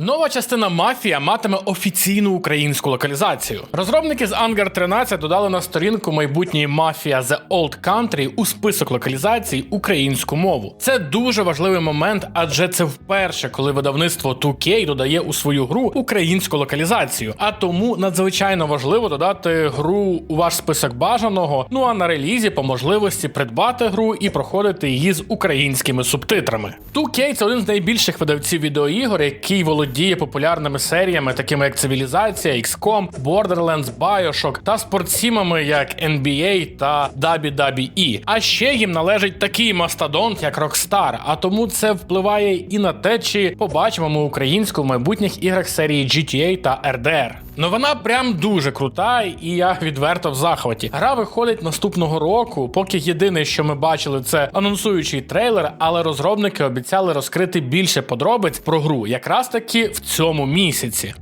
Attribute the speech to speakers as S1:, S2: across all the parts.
S1: Нова частина Мафія матиме офіційну українську локалізацію. Розробники з Angar 13 додали на сторінку майбутньої Мафія The Old Country у список локалізацій українську мову. Це дуже важливий момент, адже це вперше, коли видавництво 2K додає у свою гру українську локалізацію. А тому надзвичайно важливо додати гру у ваш список бажаного. Ну а на релізі по можливості придбати гру і проходити її з українськими субтитрами. 2K – це один з найбільших видавців відеоігор, який володіє популярними серіями, такими як Цивілізація, XCOM, Borderlands, Bioshock та спортсімами, як NBA та WWE. А ще їм належить такий мастодонт, як Rockstar, а тому це впливає і на те, чи побачимо ми українську в майбутніх іграх серії GTA та RDR. Новина прям дуже крута, і я відверто в захваті. Гра виходить наступного року. Поки єдине, що ми бачили, це анонсуючий трейлер, але розробники обіцяли розкрити більше подробиць про гру, якраз таки в цьому місяці.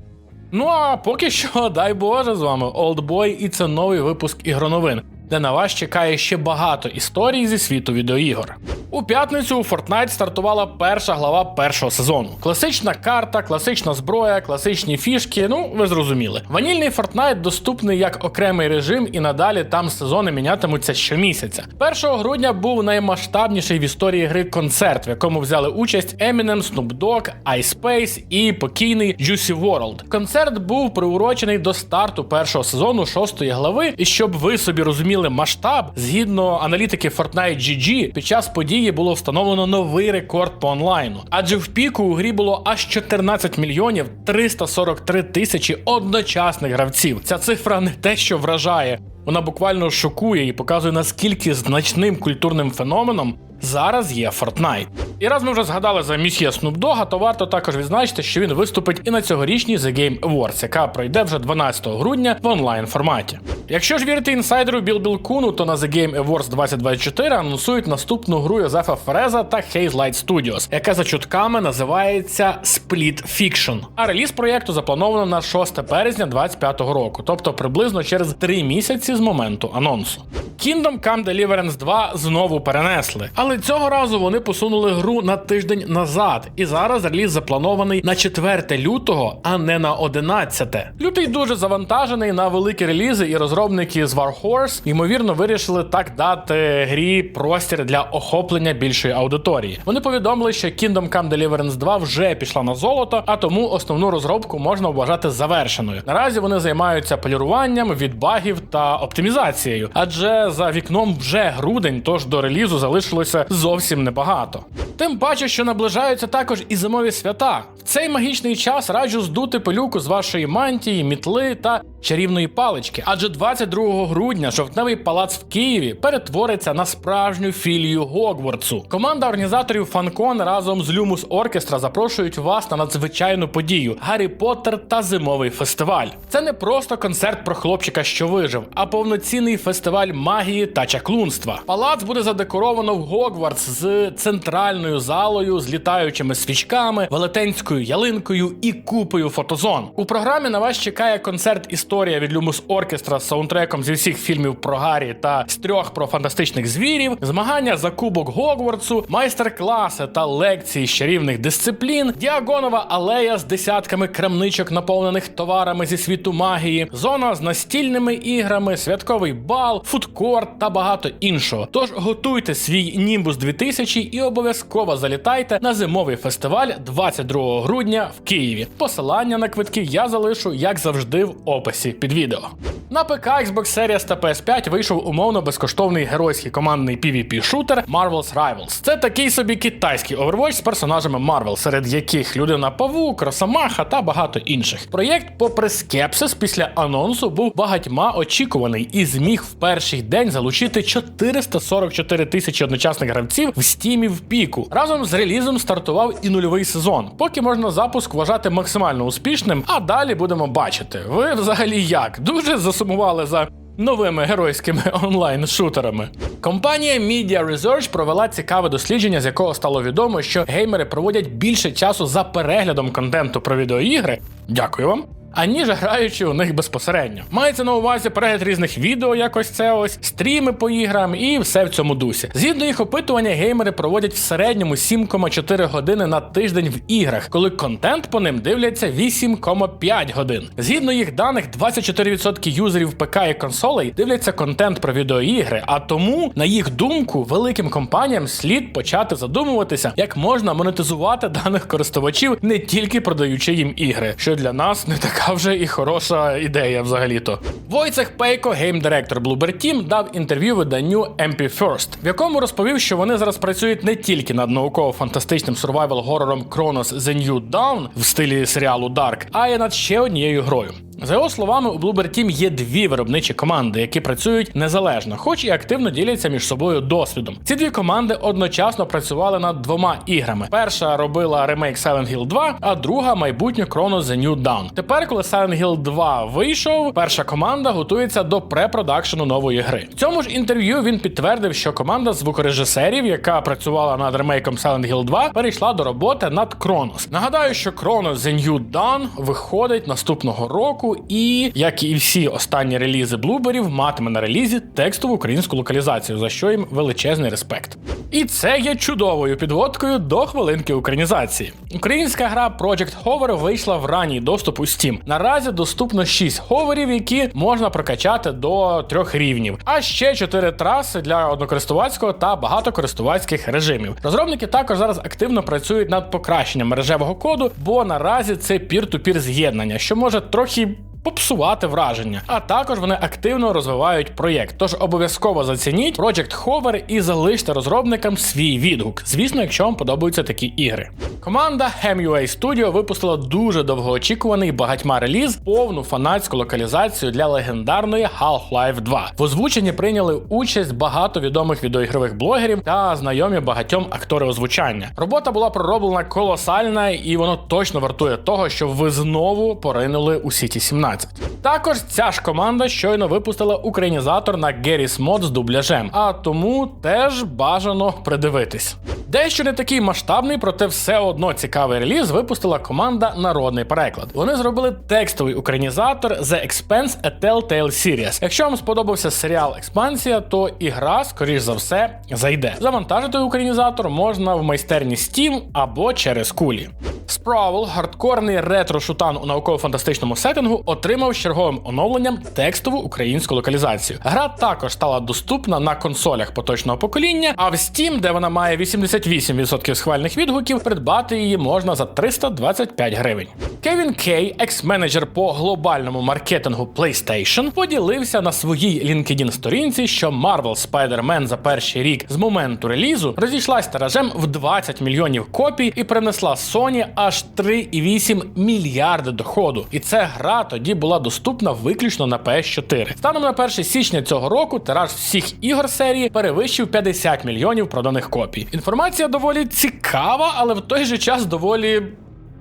S1: Ну а поки що, дай Боже, з вами Олдбой, і це новий випуск ігроновин, де на вас чекає ще багато історій зі світу відеоігор. У п'ятницю у Fortnite стартувала перша глава першого сезону. Класична карта, класична зброя, класичні фішки. Ну ви зрозуміли. Ванільний Fortnite доступний як окремий режим, і надалі там сезони мінятимуться щомісяця. 1 грудня був наймасштабніший в історії гри концерт, в якому взяли участь Eminem, Snoop Dogg, iSpace і покійний Juicy WRLD. Концерт був приурочений до старту першого сезону шостої глави. І щоб ви собі розуміли масштаб, згідно аналітики Fortnite GG, під час події було встановлено новий рекорд по онлайну. Адже в піку у грі було аж 14 мільйонів 343 тисячі одночасних гравців. Ця цифра не те, що вражає. Вона буквально шокує і показує наскільки значним культурним феноменом зараз є Fortnite. І раз ми вже згадали за місія Dogg, то варто також відзначити, що він виступить і на цьогорічній The Game Awards, яка пройде вже 12 грудня в онлайн форматі. Якщо ж вірити інсайдеру Біл Білкуну, то на The Game Awards 2024 анонсують наступну гру Йозефа Фереза та Haze Light Studios, яка за чутками називається Split Fiction. А реліз проєкту заплановано на 6 березня 2025 року, тобто приблизно через 3 місяці з моменту анонсу. Kingdom Come Deliverance 2 знову перенесли, але цього разу вони посунули гру на тиждень назад, і зараз реліз запланований на 4 лютого, а не на 11. Лютий дуже завантажений на великі релізи, і розробники з Warhorse ймовірно вирішили так дати грі простір для охоплення більшої аудиторії. Вони повідомили, що Kingdom Come Deliverance 2 вже пішла на золото, а тому основну розробку можна вважати завершеною. Наразі вони займаються поліруванням від багів та оптимізацією, адже за вікном вже грудень, тож до релізу залишилося зовсім небагато. Тим паче, що наближаються також і зимові свята. Цей магічний час раджу здути пилюку з вашої мантії, мітли та чарівної палички, адже 22 грудня жовтневий палац в Києві перетвориться на справжню філію Гогвартсу. Команда організаторів Фанкон разом з Люмус Оркестра запрошують вас на надзвичайну подію Гаррі Поттер та зимовий фестиваль. Це не просто концерт про хлопчика, що вижив, а повноцінний фестиваль магії та чаклунства. Палац буде задекоровано в Гогвартс з центральною залою, з літаючими свічками, велетенською ялинкою і купою фотозон. У програмі на вас чекає концерт історія від Люмус Оркестра з саундтреком зі всіх фільмів про Гаррі та з трьох про фантастичних звірів, змагання за кубок Гогвартсу, майстер-класи та лекції з чарівних дисциплін, діагонова алея з десятками крамничок, наповнених товарами зі світу магії, зона з настільними іграми, святковий бал, фудкорт та багато іншого. Тож готуйте свій Німбус 2000 і обов'язково залітайте на зимовий фестиваль 22 грудня в Києві. Посилання на квитки я залишу, як завжди, в описі під відео. На ПК, Xbox Series та PS5 вийшов умовно безкоштовний геройський командний PvP шутер Marvel's Rivals. Це такий собі китайський Overwatch з персонажами Marvel, серед яких людина Павук, Росомаха та багато інших. Проєкт, попри скепсис, після анонсу був багатьма очікуваний і зміг в перший день залучити 444 тисячі одночасних гравців в стімі в піку. Разом з релізом стартував і нульовий сезон. Поки можна запуск вважати максимально успішним, а далі будемо бачити. Ви взагалі як? Дуже засумували за. Новими геройськими онлайн-шутерами. Компанія Media Research провела цікаве дослідження, з якого стало відомо, що геймери проводять більше часу за переглядом контенту про відеоігри. Дякую вам. Аніж граючи у них безпосередньо. Мається на увазі перегляд різних відео, якось це ось, стріми по іграм і все в цьому дусі. Згідно їх опитування, геймери проводять в середньому 7,4 години на тиждень в іграх, коли контент по ним дивляться 8,5 годин. Згідно їх даних, 24% юзерів ПК і консолей дивляться контент про відеоігри, а тому, на їх думку, великим компаніям слід почати задумуватися, як можна монетизувати даних користувачів, не тільки продаючи їм ігри, що для нас не така вже і хороша ідея взагалі-то. Войцех Пейко, гейм-директор Bloober Team, дав інтерв'ю виданню MP First, в якому розповів, що вони зараз працюють не тільки над науково-фантастичним survival горором Кронос The New Dawn в стилі серіалу Dark, а й над ще однією грою. За його словами, у Bloober Team є дві виробничі команди, які працюють незалежно, хоч і активно діляться між собою досвідом. Ці дві команди одночасно працювали над двома іграми. Перша робила ремейк Silent Hill 2, а друга майбутню Chronos The New Dawn. Тепер, коли Silent Hill 2 вийшов, перша команда готується до препродакшену нової гри. В цьому ж інтерв'ю він підтвердив, що команда звукорежисерів, яка працювала над ремейком Silent Hill 2, перейшла до роботи над Chronos. Нагадаю, що Chronos The New Dawn виходить наступного року і, як і всі останні релізи блуберів, матиме на релізі текстову українську локалізацію, за що їм величезний респект. І це є чудовою підводкою до хвилинки українізації. Українська гра Project Hover вийшла в ранній доступ у Steam. Наразі доступно 6 ховерів, які можна прокачати до трьох рівнів, а ще 4 траси для однокористувацького та багатокористувацьких режимів. Розробники також зараз активно працюють над покращенням мережевого коду, бо наразі це пір-ту-пір з'єднання, що може трохи попсувати враження. А також вони активно розвивають проєкт. Тож обов'язково зацініть Project Hover і залиште розробникам свій відгук. Звісно, якщо вам подобаються такі ігри. Команда Hem.ua Studio випустила дуже довгоочікуваний багатьма реліз, повну фанатську локалізацію для легендарної Half-Life 2. В озвученні прийняли участь багато відомих відеоігрових блогерів та знайомі багатьом актори озвучання. Робота була пророблена колосальна, і воно точно вартує того, щоб ви знову поринули у City 17. Також ця ж команда щойно випустила українізатор на Garry's Mod з дубляжем, а тому теж бажано придивитись. Дещо не такий масштабний, проте все одно цікавий реліз випустила команда Народний переклад. Вони зробили текстовий українізатор The Expanse A Telltale Series. Якщо вам сподобався серіал Експансія, то і гра, скоріш за все, зайде. Завантажити українізатор можна в майстерні Steam або через кулі. Справл, хардкорний ретро-шутан у науково-фантастичному сеттингу, отримав черговим оновленням текстову українську локалізацію. Гра також стала доступна на консолях поточного покоління, а в Steam, де вона має 88% схвальних відгуків, придбати її можна за 325 гривень. Кевін Кей, екс-менеджер по глобальному маркетингу PlayStation, поділився на своїй LinkedIn сторінці, що Marvel Spider-Man за перший рік з моменту релізу розійшлась тиражем в 20 мільйонів копій і принесла Sony аж 3,8 мільярди доходу. І ця гра тоді була доступна виключно на PS4. Станом на 1 січня цього року тираж всіх ігор серії перевищив 50 мільйонів проданих копій. Інформація доволі цікава, але в той же час доволі.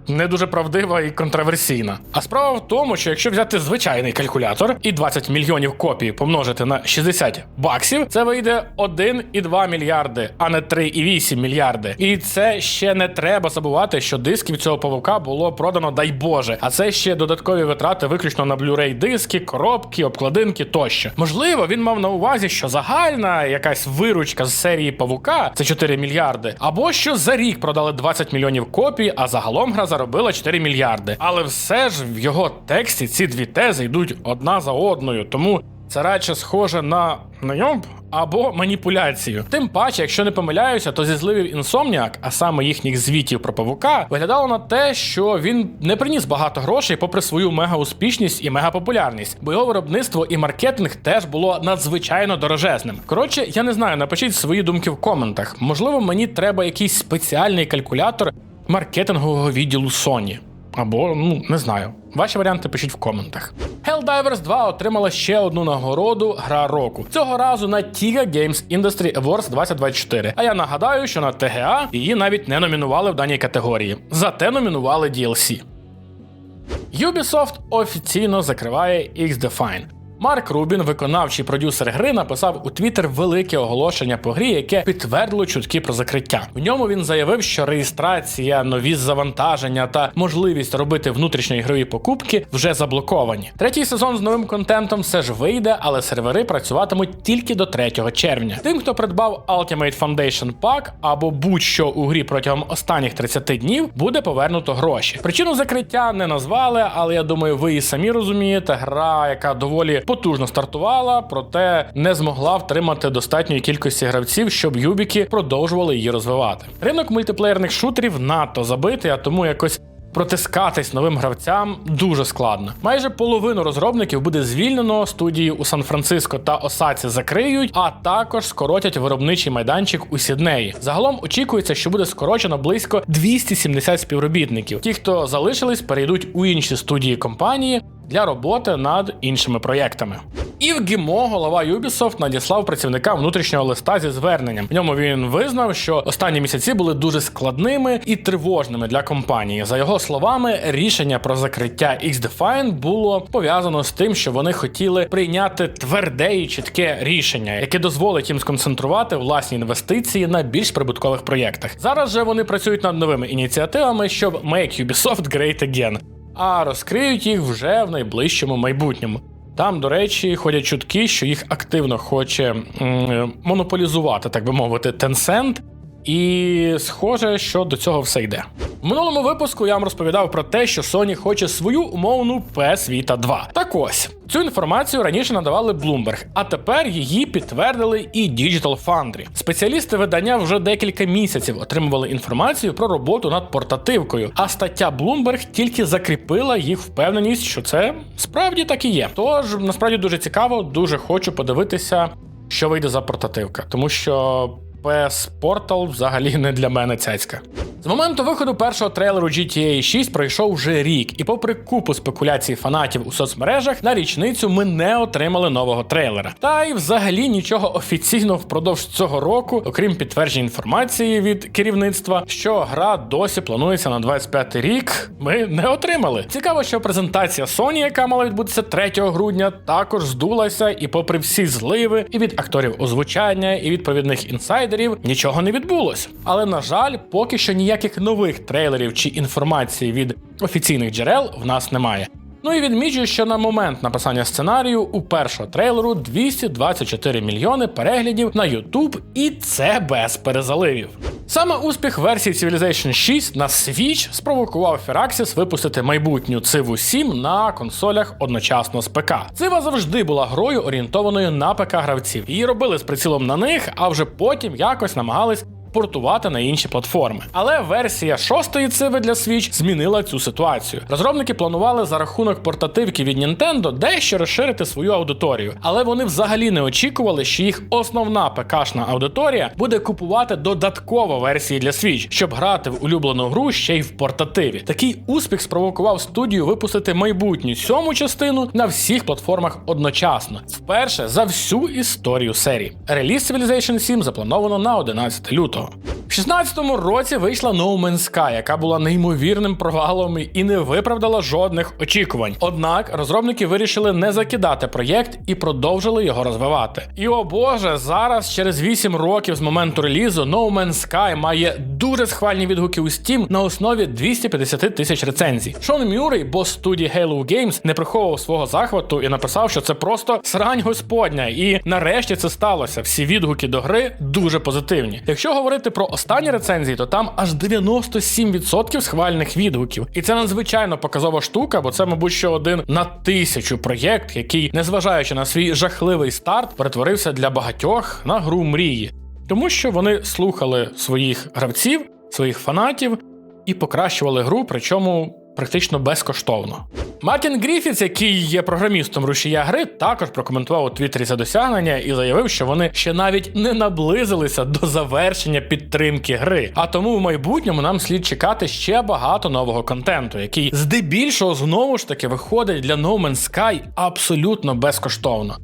S1: Не дуже правдива і контроверсійна. А справа в тому, що якщо взяти звичайний калькулятор і 20 мільйонів копій помножити на 60 баксів, це вийде 1,2 мільярди, а не 3,8 мільярди. І це ще не треба забувати, що дисків цього павука було продано, дай Боже. А це ще додаткові витрати виключно на Blu-ray диски, коробки, обкладинки тощо. Можливо, він мав на увазі, що загальна якась виручка з серії павука це 4 мільярди, або що за рік продали 20 мільйонів копій, а загалом гра заробила 4 мільярди. Але все ж в його тексті ці дві тези йдуть одна за одною, тому це радше схоже на найомб або маніпуляцію. Тим паче, якщо не помиляюся, то зі зливів Insomniac, а саме їхніх звітів про павука, виглядало на те, що він не приніс багато грошей, попри свою мега-успішність і мегапопулярність, бо його виробництво і маркетинг теж було надзвичайно дорожезним. Коротше, я не знаю, напишіть свої думки в коментах. Можливо, мені треба якийсь спеціальний калькулятор маркетингового відділу Sony. Або, ну, не знаю. Ваші варіанти пишіть в коментах. Helldivers 2 отримала ще одну нагороду Гра року. Цього разу на TIGA Games Industry Awards 2024. А я нагадаю, що на TGA її навіть не номінували в даній категорії. Зате номінували DLC. Ubisoft офіційно закриває X-Define. Марк Рубін, виконавчий продюсер гри, написав у Твіттер велике оголошення по грі, яке підтвердило чутки про закриття. В ньому він заявив, що реєстрація, нові завантаження та можливість робити внутрішньоігрові покупки вже заблоковані. Третій сезон з новим контентом все ж вийде, але сервери працюватимуть тільки до 3 червня. Тим, хто придбав Ultimate Foundation Pack або будь-що у грі протягом останніх 30 днів, буде повернуто гроші. Причину закриття не назвали, але я думаю, ви і самі розумієте, гра, яка доволі потужно стартувала, проте не змогла втримати достатньої кількості гравців, щоб юбіки продовжували її розвивати. Ринок мультиплеєрних шутерів надто забитий, а тому якось. Протискатись новим гравцям дуже складно. Майже половину розробників буде звільнено, студії у Сан-Франциско та Осаці закриють, а також скоротять виробничий майданчик у Сіднеї. Загалом очікується, що буде скорочено близько 270 співробітників. Ті, хто залишились, перейдуть у інші студії компанії для роботи над іншими проєктами. Ів Гімо, голова Ubisoft, надіслав працівникам внутрішнього листа зі зверненням. В ньому він визнав, що останні місяці були дуже складними і тривожними для компанії. За його словами, рішення про закриття X-Define було пов'язано з тим, що вони хотіли прийняти тверде і чітке рішення, яке дозволить їм сконцентрувати власні інвестиції на більш прибуткових проєктах. Зараз же вони працюють над новими ініціативами, щоб Make Ubisoft Great Again, а розкриють їх вже в найближчому майбутньому. Там, до речі, ходять чутки, що їх активно хоче м, монополізувати, так би мовити, Tencent. І схоже, що до цього все йде. В минулому випуску я вам розповідав про те, що Sony хоче свою умовну PS Vita 2. Так ось цю інформацію раніше надавали Bloomberg, а тепер її підтвердили і Digital Foundry. Спеціалісти видання вже декілька місяців отримували інформацію про роботу над портативкою, а стаття Bloomberg тільки закріпила їх впевненість, що це справді так і є. Тож насправді дуже цікаво, дуже хочу подивитися, що вийде за портативка, тому що. PS Portal взагалі не для мене цяцька. З моменту виходу першого трейлеру GTA 6 пройшов вже рік, і попри купу спекуляцій фанатів у соцмережах, на річницю ми не отримали нового трейлера. Та й взагалі нічого офіційно впродовж цього року, окрім підтверджень інформації від керівництва, що гра досі планується на 25 рік. Ми не отримали. Цікаво, що презентація Sony, яка мала відбутися 3 грудня, також здулася, і, попри всі зливи, і від акторів озвучання, і від провідних інсайдерів, нічого не відбулося. Але на жаль, поки що ніяких нових трейлерів чи інформації від офіційних джерел в нас немає. Ну і відмічу, що на момент написання сценарію у першого трейлеру 224 мільйони переглядів на YouTube, і це без перезаливів. Саме успіх версії Civilization 6 на Switch спровокував Firaxis випустити майбутню Циву 7 на консолях одночасно з ПК. Цива завжди була грою орієнтованою на ПК гравців. Її робили з прицілом на них, а вже потім якось намагались портувати на інші платформи. Але версія шостої циви для Switch змінила цю ситуацію. Розробники планували за рахунок портативки від Nintendo дещо розширити свою аудиторію, але вони взагалі не очікували, що їх основна ПКшна аудиторія буде купувати додатково версії для Switch, щоб грати в улюблену гру ще й в портативі. Такий успіх спровокував студію випустити майбутню сьому частину на всіх платформах одночасно, вперше за всю історію серії. Реліз Civilization 7 заплановано на 11 лютого. В 16-му році вийшла No Man's Sky, яка була неймовірним провалом і не виправдала жодних очікувань. Однак розробники вирішили не закидати проєкт і продовжили його розвивати. І о боже, зараз, через 8 років з моменту релізу, No Man's Sky має дуже схвальні відгуки у Steam на основі 250 тисяч рецензій. Шон Мюррей, бос студії Halo Games, не приховував свого захвату і написав, що це просто срань господня. І нарешті це сталося. Всі відгуки до гри дуже позитивні. Якщо говорити про останні рецензії, то там аж 97% схвальних відгуків. І це надзвичайно показова штука, бо це, мабуть, що один на тисячу проєкт, який, незважаючи на свій жахливий старт, перетворився для багатьох на гру мрії, тому що вони слухали своїх гравців, своїх фанатів і покращували гру, причому практично безкоштовно. Мартін Гріфіц, який є програмістом рушія гри, також прокоментував у Твіттері це досягнення і заявив, що вони ще навіть не наблизилися до завершення підтримки гри. А тому в майбутньому нам слід чекати ще багато нового контенту, який здебільшого знову ж таки виходить для No Man's Sky абсолютно безкоштовно.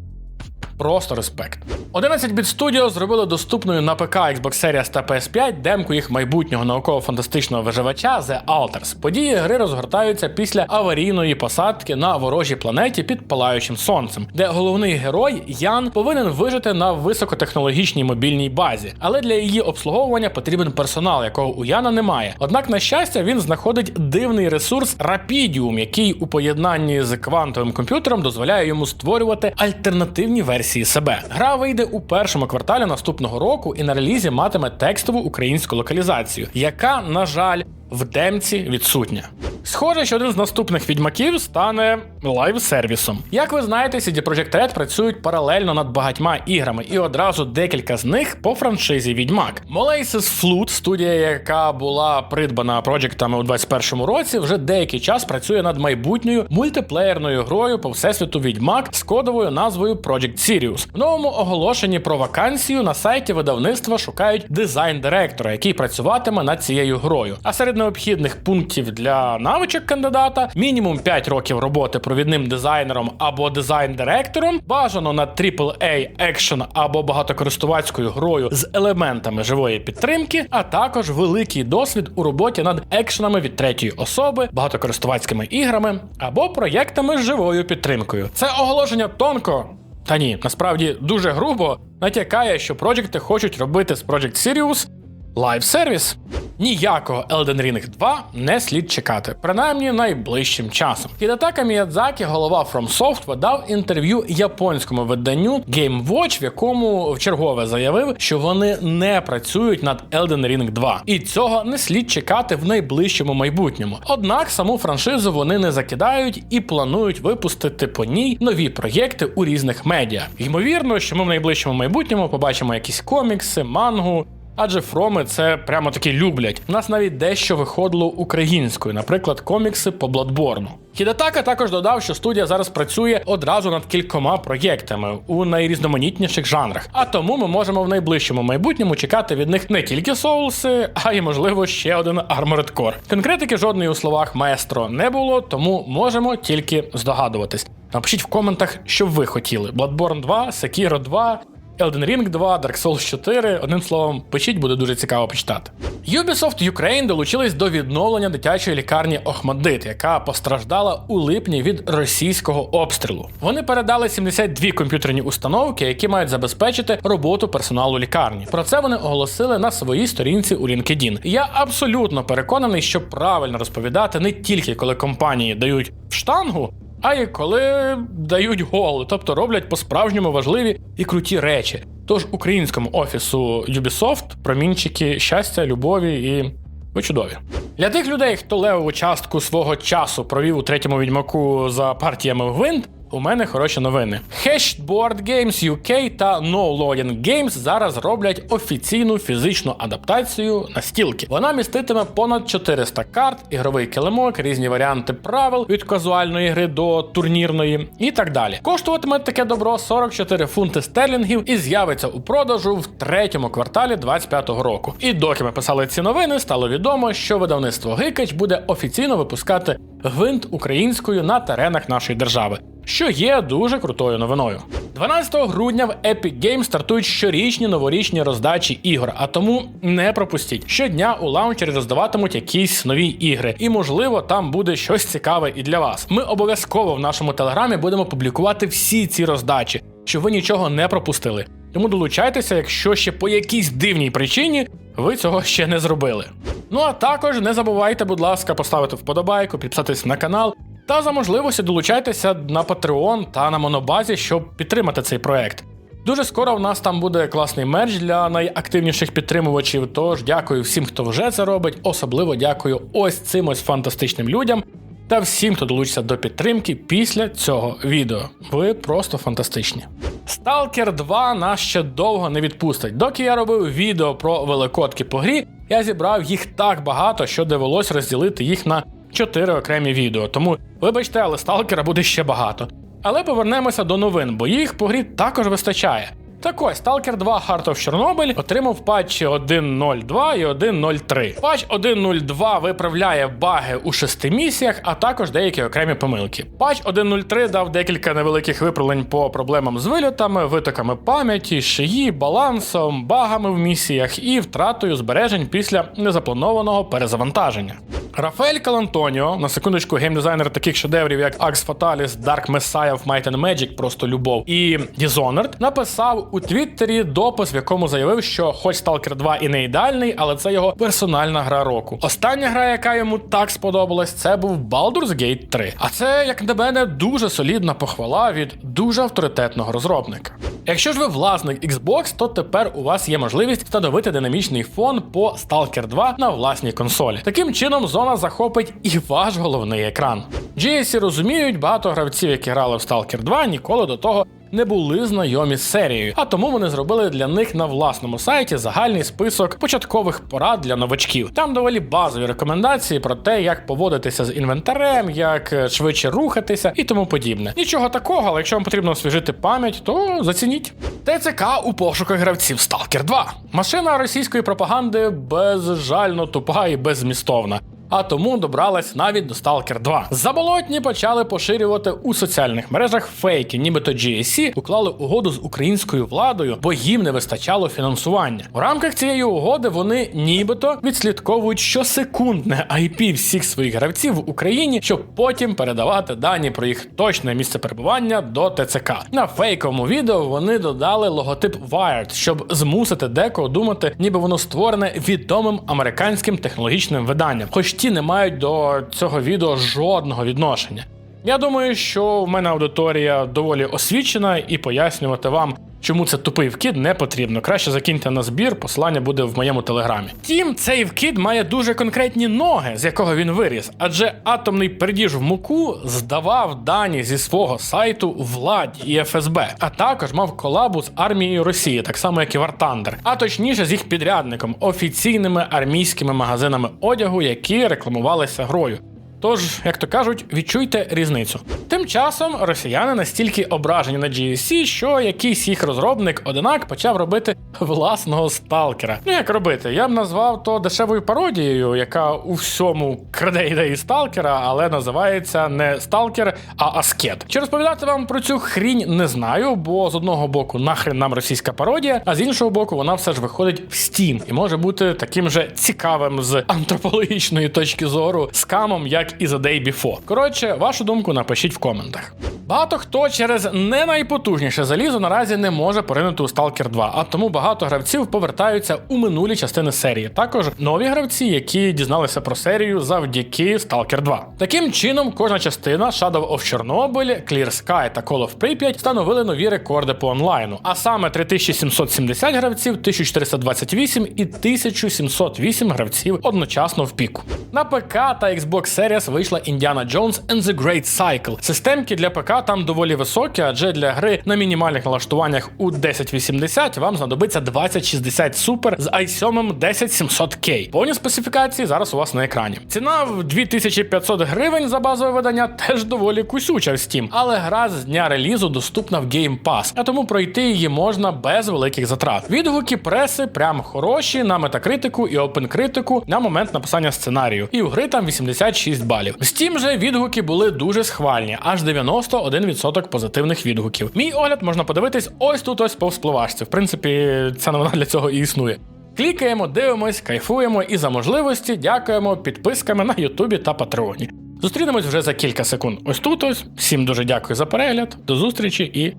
S1: Просто респект. 11 Bit Studio зробили доступною на ПК Xbox Series та PS5 демку їх майбутнього науково-фантастичного виживача The Alters. Події гри розгортаються після аварійної посадки на ворожій планеті під палаючим сонцем, де головний герой Ян повинен вижити на високотехнологічній мобільній базі, але для її обслуговування потрібен персонал, якого у Яна немає. Однак, на щастя, він знаходить дивний ресурс Rapidium, який у поєднанні з квантовим комп'ютером дозволяє йому створювати альтернативні версії себе. Гра вийде у першому кварталі наступного року і на релізі матиме текстову українську локалізацію, яка, на жаль, в демці відсутня. Схоже, що один з наступних відьмаків стане лайв-сервісом. Як ви знаєте, CD Projekt Red працюють паралельно над багатьма іграми, і одразу декілька з них по франшизі Відьмак. Molasses Flute, студія, яка була придбана проджектами у 2021 році, вже деякий час працює над майбутньою мультиплеєрною грою по всесвіту Відьмак з кодовою назвою Project Sirius. В новому оголошенні про вакансію на сайті видавництва шукають дизайн-директора, який працюватиме над цією грою. А серед необхідних пунктів для навичок кандидата мінімум 5 років роботи провідним дизайнером або дизайн-директором, бажано над AAA екшен або багатокористувацькою грою з елементами живої підтримки, а також великий досвід у роботі над екшенами від третьої особи, багатокористувацькими іграми або проєктами з живою підтримкою. Це оголошення тонко. Та ні, насправді дуже грубо натякає, що проджекти хочуть робити з Project Sirius лайв сервіс. Ніякого Elden Ring 2 не слід чекати, принаймні найближчим часом. Хідатака Міядзакі, голова From Software, дав інтерв'ю японському виданню Game Watch, в якому вчергове заявив, що вони не працюють над Elden Ring 2, і цього не слід чекати в найближчому майбутньому. Однак саму франшизу вони не закидають і планують випустити по ній нові проєкти у різних медіа. Ймовірно, що ми в найближчому майбутньому побачимо якісь комікси, мангу. Адже фроми це прямо таки люблять. У нас навіть дещо виходило українською, наприклад, комікси по Бладборну. Хідатака також додав, що студія зараз працює одразу над кількома проєктами у найрізноманітніших жанрах. А тому ми можемо в найближчому майбутньому чекати від них не тільки соуси, а й можливо ще один Armored Core. Конкретики жодної у словах маестро не було, тому можемо тільки здогадуватись. Напишіть в коментах, що ви хотіли: Bloodborne 2, Sekiro 2, Elden Ring 2, Dark Souls 4. Одним словом, пишіть, буде дуже цікаво почитати. Ubisoft Ukraine долучились до відновлення дитячої лікарні Охмадит, яка постраждала у липні від російського обстрілу. Вони передали 72 комп'ютерні установки, які мають забезпечити роботу персоналу лікарні. Про це вони оголосили на своїй сторінці у LinkedIn. Я абсолютно переконаний, що правильно розповідати не тільки коли компанії дають в штангу а й коли дають гол, тобто роблять по-справжньому важливі і круті речі. Тож українському офісу Ubisoft промінчики щастя, любові і ви чудові. Для тих людей, хто левову частку свого часу провів у третьому відьмаку за партіями в Гвинт, у мене хороші новини. Hashed Board Games UK та No Loading Games зараз роблять офіційну фізичну адаптацію настілки. Вона міститиме понад 400 карт, ігровий килимок, різні варіанти правил від казуальної гри до турнірної і так далі. Коштуватиме таке добро 44 фунти стерлінгів і з'явиться у продажу в третьому кварталі 25-го року. І доки ми писали ці новини, стало відомо, що видавництво Гикач буде офіційно випускати гвинт українською на теренах нашої держави що є дуже крутою новиною. 12 грудня в Epic Games стартують щорічні новорічні роздачі ігор, а тому не пропустіть. Щодня у лаунчері роздаватимуть якісь нові ігри, і можливо там буде щось цікаве і для вас. Ми обов'язково в нашому телеграмі будемо публікувати всі ці роздачі, щоб ви нічого не пропустили. Тому долучайтеся, якщо ще по якійсь дивній причині ви цього ще не зробили. Ну а також не забувайте, будь ласка, поставити вподобайку, підписатись на канал та за можливості долучайтеся на Patreon та на Монобазі, щоб підтримати цей проект. Дуже скоро в нас там буде класний мерч для найактивніших підтримувачів. Тож дякую всім, хто вже це робить. Особливо дякую ось цим ось фантастичним людям та всім, хто долучиться до підтримки після цього відео. Ви просто фантастичні. Stalker 2 нас ще довго не відпустить. Доки я робив відео про великодки по грі, я зібрав їх так багато, що довелось розділити їх на чотири окремі відео. Тому, вибачте, але сталкера буде ще багато. Але повернемося до новин, бо їх по грі також вистачає. Так ось, Stalker 2 Heart of Chernobyl отримав патчі 1.02 і 1.03. Патч 1.02 виправляє баги у шести місіях, а також деякі окремі помилки. Патч 1.03 дав декілька невеликих виправлень по проблемам з вильотами, витоками пам'яті, шиї, балансом, багами в місіях і втратою збережень після незапланованого перезавантаження. Рафаель Калантоніо, на секундочку, геймдизайнер таких шедеврів, як Axe Fatalis, Dark Messiah of Might and Magic, просто любов, і Dishonored, написав у Твіттері допис, в якому заявив, що хоч Stalker 2 і не ідеальний, але це його персональна гра року. Остання гра, яка йому так сподобалась, це був Baldur's Gate 3. А це, як на мене, дуже солідна похвала від дуже авторитетного розробника. Якщо ж ви власник Xbox, то тепер у вас є можливість встановити динамічний фон по Stalker 2 на власній консолі. Таким чином, зона захопить і ваш головний екран. GSC розуміють, багато гравців, які грали в Stalker 2, ніколи до того не були знайомі з серією, а тому вони зробили для них на власному сайті загальний список початкових порад для новачків. Там доволі базові рекомендації про те, як поводитися з інвентарем, як е, швидше рухатися і тому подібне. Нічого такого, але якщо вам потрібно освіжити пам'ять, то зацініть. ТЦК у пошуках гравців Stalker 2. Машина російської пропаганди безжально тупа і беззмістовна а тому добралась навіть до Stalker 2. Заболотні почали поширювати у соціальних мережах фейки, нібито GSC уклали угоду з українською владою, бо їм не вистачало фінансування. У рамках цієї угоди вони нібито відслідковують щосекундне IP всіх своїх гравців в Україні, щоб потім передавати дані про їх точне місце перебування до ТЦК. На фейковому відео вони додали логотип Wired, щоб змусити декого думати, ніби воно створене відомим американським технологічним виданням. Хоч ті не мають до цього відео жодного відношення. Я думаю, що в мене аудиторія доволі освічена і пояснювати вам, чому це тупий вкид, не потрібно. Краще закиньте на збір, посилання буде в моєму телеграмі. Втім, цей вкид має дуже конкретні ноги, з якого він виріс, адже атомний пердіж в муку здавав дані зі свого сайту владі і ФСБ, а також мав колабу з армією Росії, так само як і Thunder, а точніше з їх підрядником, офіційними армійськими магазинами одягу, які рекламувалися грою. Тож, як то кажуть, відчуйте різницю. Тим часом росіяни настільки ображені на GSC, що якийсь їх розробник одинак почав робити власного сталкера. Ну як робити? Я б назвав то дешевою пародією, яка у всьому краде ідеї сталкера, але називається не сталкер, а аскет. Чи розповідати вам про цю хрінь не знаю, бо з одного боку нахрен нам російська пародія, а з іншого боку, вона все ж виходить в Steam і може бути таким же цікавим з антропологічної точки зору скамом, як і The Day Before. Коротше, вашу думку напишіть в коментах. Багато хто через не найпотужніше залізо наразі не може поринути у Stalker 2, а тому багато гравців повертаються у минулі частини серії. Також нові гравці, які дізналися про серію завдяки Stalker 2. Таким чином, кожна частина Shadow of Chernobyl, Clear Sky та Call of Pripyat встановили нові рекорди по онлайну. А саме 3770 гравців, 1428 і 1708 гравців одночасно в піку. На ПК та Xbox Series вийшла Indiana Jones and the Great Cycle. Системки для ПК там доволі високі, адже для гри на мінімальних налаштуваннях у 1080 вам знадобиться 2060 Super з i7 10700K. Повні специфікації зараз у вас на екрані. Ціна в 2500 гривень за базове видання теж доволі кусюча в Steam, але гра з дня релізу доступна в Game Pass, а тому пройти її можна без великих затрат. Відгуки преси прям хороші на метакритику і OpenCritical на момент написання сценарію. І в гри там 86 балів. В Steam же відгуки були дуже схвальні, аж 91% позитивних відгуків. Мій огляд можна подивитись ось тут ось по вспливашці. В принципі, ця новина для цього і існує. Клікаємо, дивимось, кайфуємо і за можливості дякуємо підписками на Ютубі та Патреоні. Зустрінемось вже за кілька секунд. Ось тут ось. Всім дуже дякую за перегляд, до зустрічі і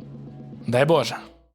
S1: дай Боже!